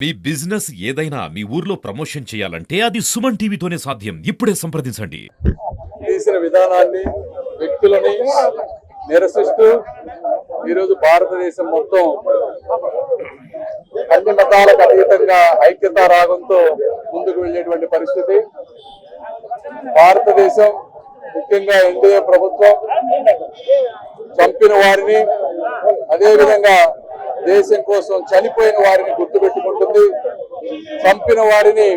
మీ business ఏదైనా మీ ఊర్లో promotion చేయాలంటే అది సుమన్ టీవీతోనే సాధ్యం. ఇప్పుడే సంప్రదించండి. తీసిన విధానాన్ని వ్యక్తులని నిరసిస్తూ ఈరోజు భారతదేశం మొత్తం అన్ని మతాలకు అతీతంగా ఐక్యతా రాగంతో ముందుకు వెళ్ళేటువంటి పరిస్థితి. భారతదేశం ముఖ్యంగా ఎన్డీఏ ప్రభుత్వం చంపిన వారిని అదేవిధంగా దేశం కోసం చనిపోయిన వారిని గుర్తుపెట్టుకుంటుంది. చంపిన వారిని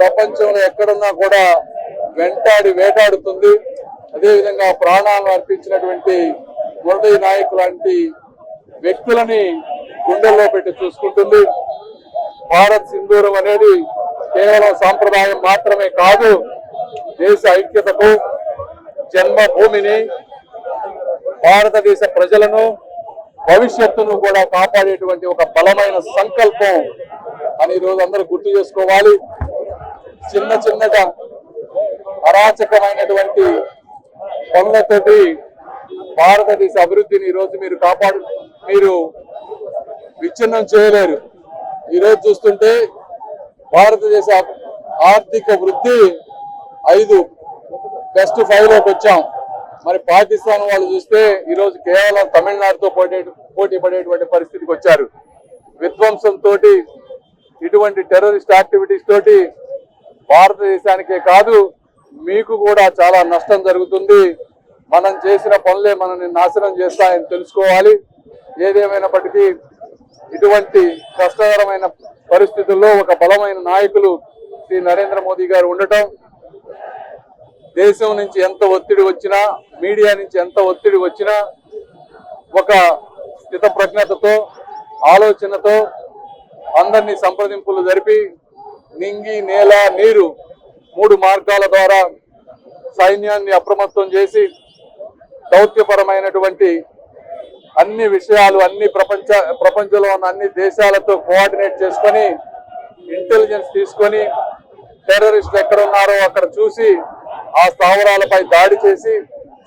ప్రపంచంలో ఎక్కడున్నా కూడా వెంటాడి వేటాడుతుంది. అదేవిధంగా ప్రాణాలను అర్పించినటువంటి గురదయ నాయక్ లాంటి వ్యక్తులని గుండెల్లో పెట్టి చూసుకుంటుంది. భారత్ సింధూరం అనేది కేవలం సాంప్రదాయం మాత్రమే కాదు దేశ ఐక్యతకు జన్మభూమిని భారతదేశ ప్రజలను భవిష్యత్తును కూడా కాపాడేటువంటి ఒక బలమైన సంకల్పం అని ఈరోజు అందరూ గుర్తు చేసుకోవాలి. చిన్న చిన్నగా అరాచకమైనటువంటి పనులతోటి భారతదేశ అభివృద్ధిని ఈరోజు మీరు కాపాడు మీరు విచ్ఛిన్నం చేయలేరు. ఈరోజు చూస్తుంటే భారతదేశ ఆర్థిక వృద్ధి ఐదు బెస్ట్ ఫైవ్లోకి వచ్చాం. మరి పాకిస్తాన్ వాళ్ళు చూస్తే ఈరోజు కేవలం తమిళనాడుతో పోటీ పోటీ పడేటువంటి పరిస్థితికి వచ్చారు. విధ్వంసంతో ఇటువంటి టెర్రరిస్ట్ యాక్టివిటీస్ తోటి భారతదేశానికే కాదు మీకు కూడా చాలా నష్టం జరుగుతుంది. మనం చేసిన పనులే మనల్ని నాశనం చేస్తాయని తెలుసుకోవాలి. ఏదేమైనప్పటికీ ఇటువంటి కష్టకరమైన పరిస్థితుల్లో ఒక బలమైన నాయకులు శ్రీ నరేంద్ర మోదీ గారు ఉండటం దేశం నుంచి ఎంత ఒత్తిడి వచ్చినా మీడియా నుంచి ఎంత ఒత్తిడి వచ్చినా ఒక స్థిత ప్రజ్ఞతతో ఆలోచనతో అందరినీ సంప్రదింపులు జరిపి నింగి నేల నీరు మూడు మార్గాల ద్వారా సైన్యాన్ని అప్రమత్తం చేసి దౌత్యపరమైనటువంటి అన్ని విషయాలు అన్ని ప్రపంచ ప్రపంచంలో ఉన్న అన్ని దేశాలతో కోఆర్డినేట్ చేసుకొని ఇంటెలిజెన్స్ తీసుకొని టెర్రరిస్టులు ఎక్కడ ఉన్నారో అక్కడ చూసి ఆ స్థావరాలపై దాడి చేసి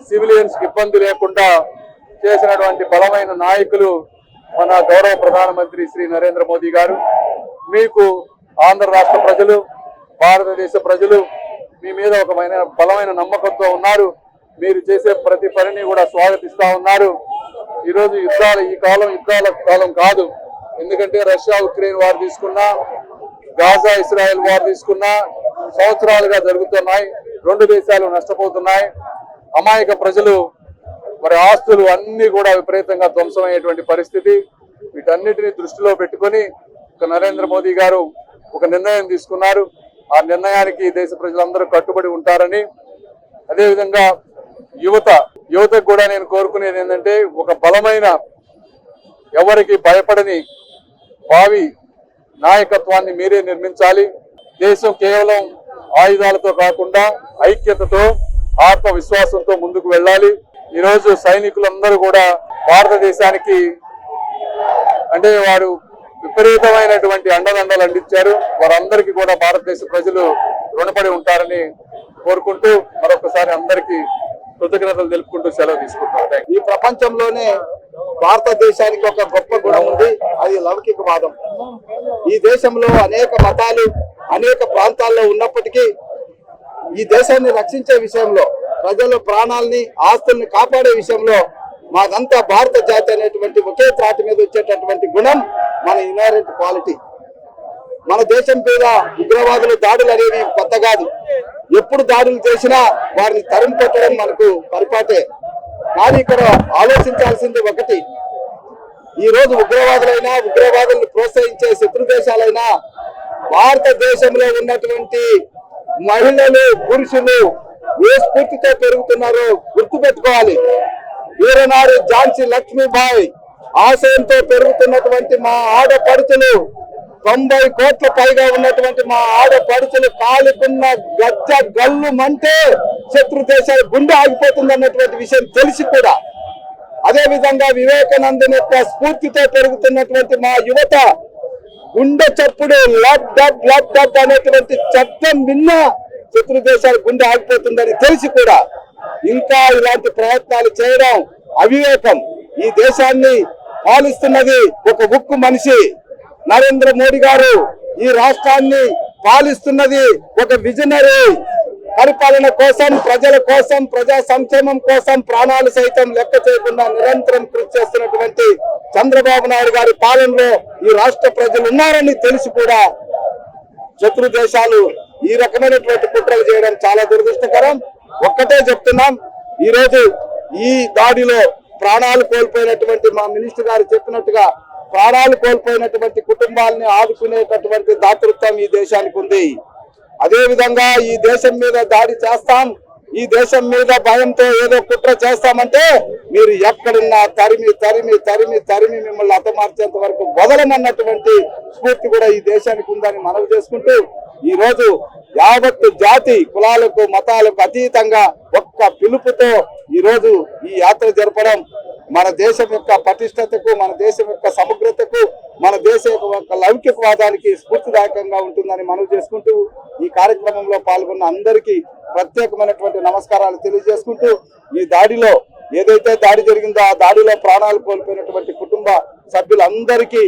సివిలియన్స్ ఇబ్బంది లేకుండా చేసినటువంటి బలమైన నాయకులు మన గౌరవ ప్రధానమంత్రి శ్రీ నరేంద్ర మోదీ గారు మీకు ఆంధ్ర రాష్ట్ర ప్రజలు భారతదేశ ప్రజలు మీ మీద ఒక బలమైన నమ్మకంతో ఉన్నారు. మీరు చేసే ప్రతి పనిని కూడా స్వాగతిస్తా ఉన్నారు. ఈరోజు యుద్ధాలు ఈ కాలం యుద్ధాల కాలం కాదు. ఎందుకంటే రష్యా ఉక్రెయిన్ వారు తీసుకున్నా గాజా ఇస్రాయెల్ వారు తీసుకున్నా సంవత్సరాలుగా జరుగుతున్నాయి. రెండు దేశాలు నష్టపోతున్నాయి. అమాయక ప్రజలు మరి ఆస్తులు అన్ని కూడా విపరీతంగా ధ్వంసమయ్యేటువంటి పరిస్థితి. వీటన్నిటిని దృష్టిలో పెట్టుకొని ఒక నరేంద్ర మోదీ గారు ఒక నిర్ణయం తీసుకున్నారు. ఆ నిర్ణయానికి దేశ ప్రజలందరూ కట్టుబడి ఉంటారని. అదేవిధంగా యువత యువతకు కూడా నేను కోరుకునేది ఏంటంటే ఒక బలమైన ఎవరికి భయపడని భావి నాయకత్వాన్ని మీరే నిర్మించాలి. దేశం కేవలం ఆయుధాలతో కాకుండా ఐక్యతతో ఆత్మవిశ్వాసంతో ముందుకు వెళ్ళాలి. ఈరోజు సైనికులందరూ కూడా భారతదేశానికి అంటే వారు విపరీతమైనటువంటి అండదండలు అందించారు. వారందరికీ కూడా భారతదేశ ప్రజలు రుణపడి ఉంటారని కోరుకుంటూ మరొకసారి అందరికీ కృతజ్ఞతలు తెలుపుకుంటూ సెలవు తీసుకుంటున్నారు ఈ ప్రపంచంలోనే భారతదేశానికి ఒక గొప్ప గుణం ఉంది. అది లౌకికవాదం. ఈ దేశంలో అనేక మతాలు అనేక ప్రాంతాల్లో ఉన్నప్పటికీ ఈ దేశాన్ని రక్షించే విషయంలో ప్రజల ప్రాణాలని ఆస్తుల్ని కాపాడే విషయంలో మాదంతా భారత జాతి అనేటువంటి ఒకే త్రాటి మీద వచ్చేటటువంటి గుణం మన ఇన్హరెంట్ క్వాలిటీ. మన దేశం మీద ఉగ్రవాదుల దాడులు అనేవి కొత్త కాదు. ఎప్పుడు దాడులు చేసినా వారిని తరిమి కొట్టడం మనకు పరిపాటే. కానీ ఇక్కడ ఆలోచించాల్సింది ఒకటి. ఈ రోజు ఉగ్రవాదులైనా ఉగ్రవాదులను ప్రోత్సహించే శత్రు దేశాలైనా భారతదేశంలో ఉన్నటువంటి మహిళలు పురుషులు ఏ స్ఫూర్తితో పెరుగుతున్నారో గుర్తుపెట్టుకోవాలి. వీరనాడు ఝాన్సీ లక్ష్మీబాయి ఆశయంతో పెరుగుతున్నటువంటి మా ఆడపడుచులు తొంభై కోట్ల పైగా ఉన్నటువంటి మా ఆడపడుచులు కాలుకున్న గజ్జ గల్లు మంటే శత్రు దేశాల గుండె ఆగిపోతుంది అన్నటువంటి విషయం తెలిసి కూడా. అదే విధంగా వివేకానందన్ యొక్క స్ఫూర్తితో పెరుగుతున్నటువంటి మా యువత గుండె చప్పుడే లబ్ డబ్ లబ్ డబ్ అనేటువంటి చట్టం విన్న శత్రు దేశాలు గుండె ఆగిపోతుందని తెలిసి కూడా ఇంకా ఇలాంటి ప్రయత్నాలు చేయడం అవివేకం. ఈ దేశాన్ని పాలిస్తున్నది ఒక ఉక్కు మనిషి. నరేంద్ర మోడీ గారు ఈ రాష్ట్రాన్ని పాలిస్తున్నది ఒక విజనరీ. పరిపాలన కోసం ప్రజల కోసం ప్రజా సంక్షేమం కోసం ప్రాణాలు సైతం లెక్క చేయకుండా నిరంతరం కృషి చేస్తున్నటువంటి చంద్రబాబు నాయుడు గారి పాలనలో ఈ రాష్ట్ర ప్రజలు ఉన్నారని తెలిసి కూడా శత్రు దేశాలు ఈ రకమైనటువంటి కుట్రలు చేయడం చాలా దురదృష్టకరం. ఒక్కటే చెప్తున్నాం ఈ రోజు ఈ దాడిలో ప్రాణాలు కోల్పోయినటువంటి మా మినిస్టర్ గారు చెప్పినట్టుగా ప్రాణాలు కోల్పోయినటువంటి కుటుంబాలని ఆదుకునేటటువంటి దాతృత్వం ఈ దేశానికి ఉంది. అదే విధంగా ఈ దేశం మీద దాడి చేస్తాం ఈ దేశం మీద భయంతో ఏదో కుట్ర చేస్తామంటే మీరు ఎక్కడున్నా తరిమి తరిమి తరిమి తరిమి మిమ్మల్ని అతమార్చేంత వరకు వదలమన్నటువంటి స్ఫూర్తి కూడా ఈ దేశానికి ఉందని మనవి చేసుకుంటూ ఈ రోజు యావత్తు జాతి కులాలకు మతాలకు అతీతంగా ఒక్క పిలుపుతో ఈ రోజు ఈ యాత్ర జరపడం మన దేశం యొక్క పటిష్టతకు మన దేశం యొక్క సమగ్రతకు మన దేశ యొక్క లౌకికవాదానికి స్ఫూర్తిదాయకంగా ఉంటుందని మనవి చేసుకుంటూ ఈ కార్యక్రమంలో పాల్గొన్న అందరికీ ప్రత్యేకమైనటువంటి నమస్కారాలు తెలియజేసుకుంటూ ఈ దాడిలో ఏదైతే దాడి జరిగిందో ఆ దాడిలో ప్రాణాలు కోల్పోయినటువంటి కుటుంబ సభ్యులందరికీ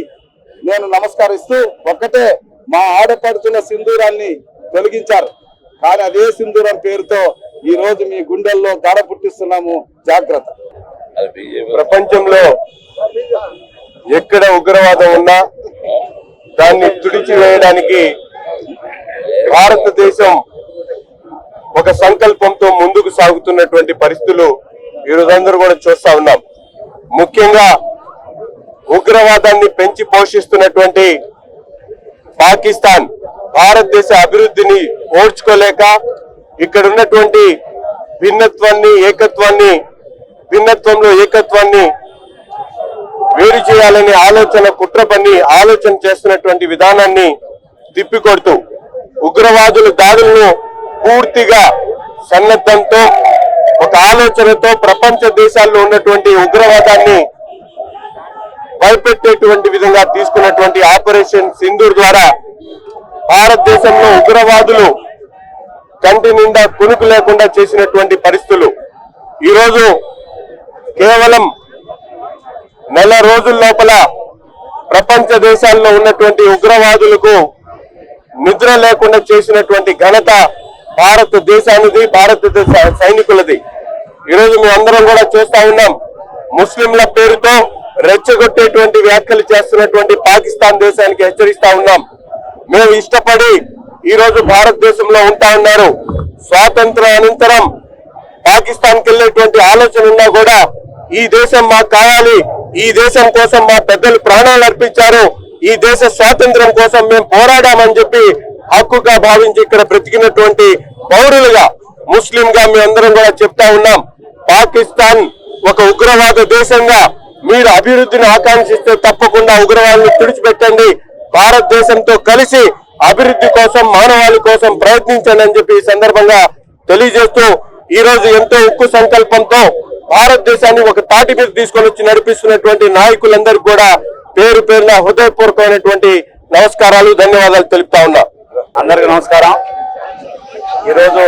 నేను నమస్కరిస్తూ ఒక్కటే మా ఆడపడుచుల సింధూరాన్ని తొలగించారు. కానీ అదే సింధూరం పేరుతో ఈ రోజు మీ గుండెల్లో దాడ పుట్టిస్తున్నాము. జాగ్రత్త. ప్రపంచంలో ఎక్కడ ఉగ్రవాదం ఉన్నా దాన్ని తుడిచివేయడానికి భారతదేశం ఒక సంకల్పంతో ముందుకు సాగుతున్నటువంటి పరిస్థితులు ఈ రోజందరూ కూడా చూస్తా ఉన్నాం. ముఖ్యంగా ఉగ్రవాదాన్ని పెంచి పోషిస్తున్నటువంటి పాకిస్తాన్ భారతదేశ అభివృద్ధిని ఓర్చుకోలేక ఇక్కడ ఉన్నటువంటి భిన్నత్వాన్ని ఏకత్వాన్ని భిన్నత్వంలో ఏకత్వాన్ని వేరు చేయాలనే ఆలోచన కుట్ర పని ఆలోచన చేస్తున్నటువంటి విధానాన్ని తిప్పికొడుతూ ఉగ్రవాదుల దాడులను పూర్తిగా సన్నద్ధంతో ఒక ఆలోచనతో ప్రపంచ దేశాల్లో ఉన్నటువంటి ఉగ్రవాదాన్ని భయపెట్టేటువంటి విధంగా తీసుకున్నటువంటి ఆపరేషన్ సింధూర్ ద్వారా భారతదేశంలో ఉగ్రవాదులు కంటి నిండా కునుకు లేకుండా చేసినటువంటి పరిస్థితులు. ఈరోజు కేవలం నెల రోజుల లోపల ప్రపంచ దేశాల్లో ఉన్నటువంటి ఉగ్రవాదులకు నిద్ర లేకుండా చేసినటువంటి ఘనత భారతదేశానిది భారతదేశ సైనికులది. ఈరోజు మేము అందరం కూడా చూస్తా ఉన్నాం. ముస్లింల పేరుతో రెచ్చగొట్టేటువంటి వ్యాఖ్యలు చేస్తున్నటువంటి పాకిస్తాన్ దేశానికి హెచ్చరిస్తా ఉన్నాం. మేము ఇష్టపడి ఈరోజు భారతదేశంలో ఉంటా ఉన్నారు. స్వాతంత్రం అనంతరం పాకిస్తాన్కి వెళ్ళేటువంటి ఆలోచన ఉన్నా కూడా ఈ దేశం మాకు కావాలి. ఈ దేశం కోసం మా పెద్దలు ప్రాణాలు అర్పించారు. ఈ దేశ స్వాతంత్రం కోసం మేము పోరాడామని చెప్పి హక్కుగా భావించి ఇక్కడ బ్రతికినటువంటి పౌరులుగా ముస్లింగా మేమందరం కూడా చెప్తా ఉన్నాం. పాకిస్తాన్ ఒక ఉగ్రవాద దేశంగా మీరు అభివృద్ధిని ఆకాంక్షిస్తే తప్పకుండా ఉగ్రవాదాన్ని తుడిచిపెట్టండి. భారతదేశంతో కలిసి అభివృద్ధి కోసం మానవాళి కోసం ప్రయత్నించండి అని చెప్పి ఈ సందర్భంగా తెలియజేస్తూ ఈ రోజు ఎంతో ఉక్కు సంకల్పంతో భారతదేశాన్ని ఒక తాటి మీద తీసుకొని వచ్చి నడిపిస్తున్నటువంటి నాయకులందరికీ కూడా పేరు పేరున హృదయపూర్వకమైనటువంటి నమస్కారాలు ధన్యవాదాలు తెలుపుతా ఉన్నా. అందరికి నమస్కారం. ఈరోజు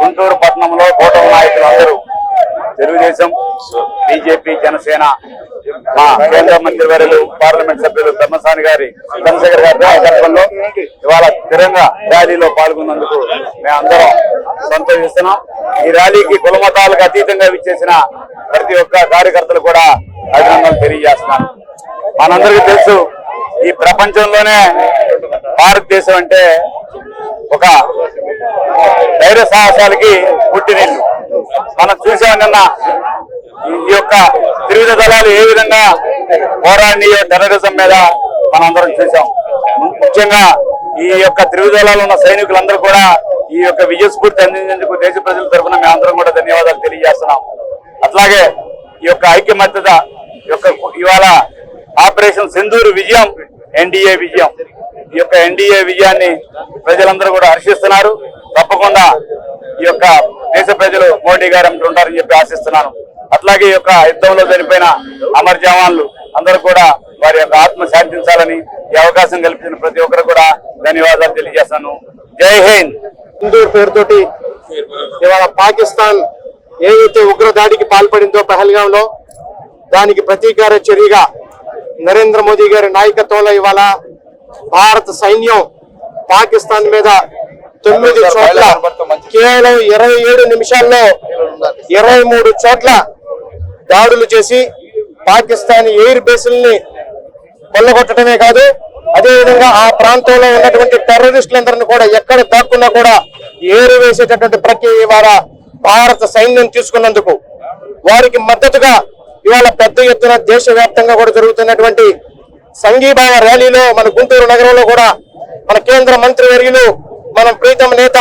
గుంటూరు పట్టణంలో కూటమి నాయకులు అందరూ తెలుగుదేశం బీజేపీ జనసేన మా కేంద్ర మంత్రి వర్యులు పార్లమెంట్ సభ్యులు బ్రహ్మసాని గారి చంద్రశేఖర్ గారి నాయకత్వంలో ఇవాళ స్థిరంగా ర్యాలీలో పాల్గొన్నందుకు మేమందరం సంతోషిస్తున్నాం. ఈ ర్యాలీకి కులమతాలకు అతీతంగా విచ్చేసిన ప్రతి ఒక్క కార్యకర్తలు కూడా అభినందనలు తెలియజేస్తున్నాను మనందరికీ తెలుసు ఈ ప్రపంచంలోనే భారతదేశం అంటే ఒక ధైర్య సాహసాలకి పుట్టినిల్లు. మనం చూసాం నిన్న ఈ యొక్క త్రివిధ దళాలు ఏ విధంగా పోరాడినాయో టెర్రరిజం మీద మనందరం చూసాం. ముఖ్యంగా ఈ యొక్క త్రివిధ దళాలు ఉన్న సైనికులందరూ కూడా ఈ యొక్క విజయస్ఫూర్తి అందించేందుకు దేశ ప్రజల తరఫున మేమందరం కూడా ధన్యవాదాలు తెలియజేస్తున్నాం. అట్లాగే ఈ యొక్క ఐక్యమత్యత ఈ యొక్క ఇవాళ ఆపరేషన్ సింధూరు విజయం ఎన్డీఏ విజయం. ఈ యొక్క ఎన్డీఏ విజయాన్ని ప్రజలందరూ కూడా హర్షిస్తున్నారు. తప్పకుండా ఈ యొక్క దేశ ప్రజలు మోడీ గారు వెంట ఉంటారని చెప్పి ఆశిస్తున్నాను. అట్లాగే ఈ యొక్క యుద్ధంలో చనిపోయిన అమర్ జవాన్లు అందరూ కూడా వారి యొక్క ఆత్మ శాంతించాలని ఈ అవకాశం కల్పించిన ప్రతి ఒక్కరు కూడా ధన్యవాదాలు తెలియజేస్తాను. జై హింద్. హిందూ పేరుతోటి ఇవాళ పాకిస్తాన్ ఏదైతే ఉగ్ర దాడికి పాల్పడిందో పహల్గాంలో దానికి ప్రతీకార చర్యగా నరేంద్ర మోదీ గారి నాయకత్వంలో ఇవాళ భారత సైన్యం పాకిస్తాన్ మీద తొమ్మిది చోట్ల కేవలం ఇరవై ఏడు నిమిషాల్లో ఇరవై మూడు చోట్ల దాడులు చేసి పాకిస్తాన్ ఎయిర్ బేసుల్ని కొల్లగొట్టడమే కాదు అదే విధంగా ఆ ప్రాంతంలో ఉన్నటువంటి టెర్రరిస్టులందరినీ కూడా ఎక్కడ దాక్కున్నా కూడా ఏరు వేసేటటువంటి ప్రక్రియ ఇవాళ భారత సైన్యం తీసుకున్నందుకు వారికి మద్దతుగా ఇవాళ పెద్ద ఎత్తున దేశవ్యాప్తంగా కూడా జరుగుతున్నటువంటి సంఘీభావ ర్యాలీలో మన గుంటూరు నగరంలో కూడా మన కేంద్ర మంత్రి వర్యులు మనం ప్రీతం నేత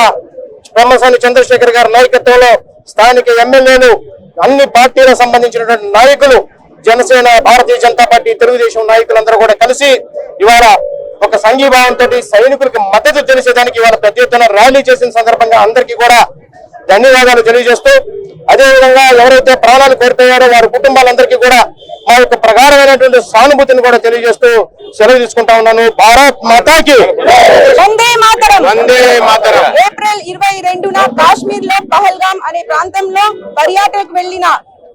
బ్రహ్మసాని చంద్రశేఖర్ గారి నాయకత్వంలో స్థానిక ఎమ్మెల్యేలు అన్ని పార్టీలకు సంబంధించినటువంటి నాయకులు జనసేన భారతీయ జనతా పార్టీ తెలుగుదేశం నాయకులందరూ కూడా కలిసి ఇవాళ ఒక సంఘీభావంతో సైనికులకు మద్దతు తెలిసేదానికి ఇవాళ పెద్ద ఎత్తున ర్యాలీ చేసిన సందర్భంగా అందరికీ కూడా ధన్యవాదాలు తెలియజేస్తూ అదే విధంగా ఎవరైతే ప్రాణాలు కోల్పోయారో వారి కుటుంబాలందరికీ కూడా మా యొక్క ప్రగాఢమైనటువంటి సానుభూతిని కూడా తెలియజేస్తూ సెలవు తీసుకుంటా ఉన్నాను. భారత్ మాతాకి. ఏప్రిల్ ఇరవై రెండున కాశ్మీర్లో పహల్గాం అనే ప్రాంతంలో పర్యాటకు వెళ్ళిన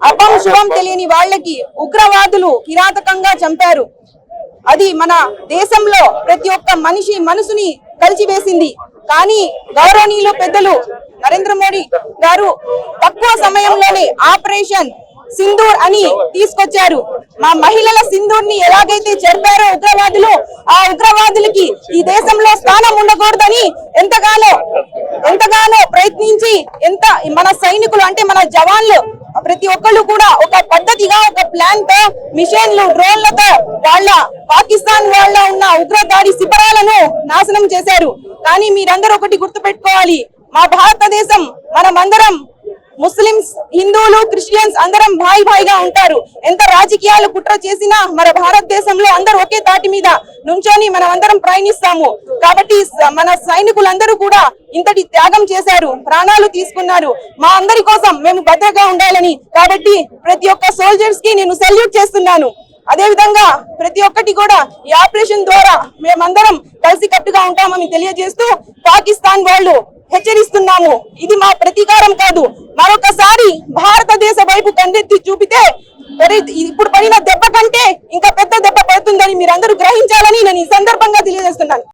అపం శుభం తెలియని వాళ్ళకి ఉగ్రవాదులు కిరాతకంగా చంపారు. అది మన దేశంలో ప్రతి ఒక్క మనిషి మనసుని కలిచివేసింది. కానీ గౌరవనీయులు పెద్దలు నరేంద్ర మోడీ గారు తక్కువ సమయంలోనే ఆపరేషన్ సింధూర్ అని తీసుకొచ్చారు. మా మహిళల సింధూర్ని ఎలాగైతే జరిపారో ఉగ్రవాదులు ఆ ఉగ్రవాదులకి ఈ దేశంలో స్థానం ఉండకూడదని ఎంతగానో ఎంతగానో ప్రయత్నించి ఎంత మన సైనికులు అంటే మన జవాన్లు ప్రతి ఒక్కళ్ళు కూడా ఒక పద్ధతిగా ఒక ప్లాన్తో మిషన్లు డ్రోన్లతో వాళ్ళ పాకిస్తాన్ వాళ్ళ ఉన్న ఉగ్రదాడి శిబిరాలను నాశనం చేశారు. కానీ మీరందరూ ఒకటి గుర్తుపెట్టుకోవాలి. మా భారతదేశం మనమందరం ముస్లిమ్స్ హిందువులు క్రిస్టియన్స్ అందరం భాయి భాయిగా ఉంటారు. ఎంత రాజకీయాలు కుట్ర చేసినా మన భారతదేశంలో అందరూ ఒకే తాటి మీద నుంచొని మనం అందరం ప్రయాణిస్తాము. కాబట్టి మన సైనికులందరూ కూడా ఇంతటి త్యాగం చేశారు ప్రాణాలు తీసుకున్నారు. మా అందరి కోసం మేము భద్రగా ఉండాలని కాబట్టి ప్రతి ఒక్క సోల్జర్స్కి నేను సెల్యూట్ చేస్తున్నాను. అదే విధంగా ప్రతి ఒక్కటి కూడా ఈ ఆపరేషన్ ద్వారా మేమందరం కలిసికట్టుగా ఉంటామని తెలియజేస్తూ పాకిస్తాన్ వాళ్ళు హెచ్చరిస్తున్నాము. ఇది మా ప్రతీకారం కాదు. మరొకసారి భారతదేశ వైపు కండెత్తి చూపితే మరి ఇప్పుడు పడిన దెబ్బ కంటే ఇంకా పెద్ద దెబ్బ పడుతుందని మీరందరూ గ్రహించాలని నేను ఈ సందర్భంగా తెలియజేస్తున్నాను.